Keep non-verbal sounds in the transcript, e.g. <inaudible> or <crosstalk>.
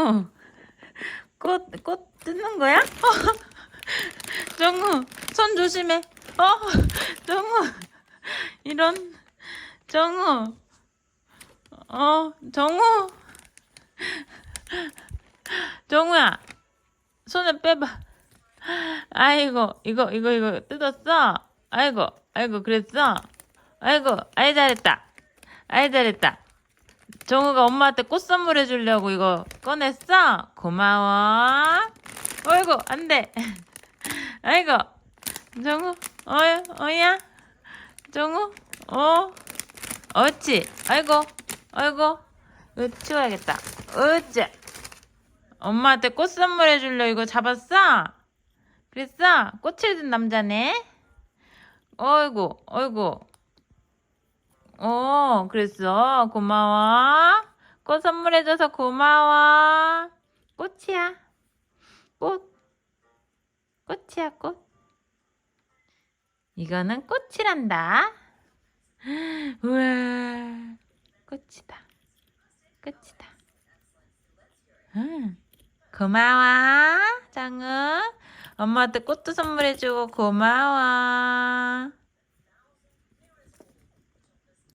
<laughs> 꽃, 꽃 뜯는 거야? 어, <laughs> 정우 손 조심해. 어 <laughs> 정우 이런 정우. 어 정우. 정우야 손을 빼봐. 아이고 이거 이거 이거 뜯었어? 아이고 아이고 그랬어? 아이고 아이 잘했다. 아이 잘했다 정우가 엄마한테 꽃 선물해 주려고 이거 꺼냈어 고마워 어이구 안 돼 <laughs> 아이고 정우 어이 어이야 정우 어 어찌 아이고 아이고 이거 치워야겠다 어찌 엄마한테 꽃 선물해 줄려 이거 잡았어? 그랬어? 꽃을 든 남자네? 어이구, 어이구. 어, 그랬어. 고마워. 꽃 선물해줘서 고마워. 꽃이야. 꽃. 꽃이야, 꽃. 이거는 꽃이란다. 우와, 꽃이다. 꽃이다. 응. 고마워, 장우. 엄마한테 꽃도 선물해주고 고마워.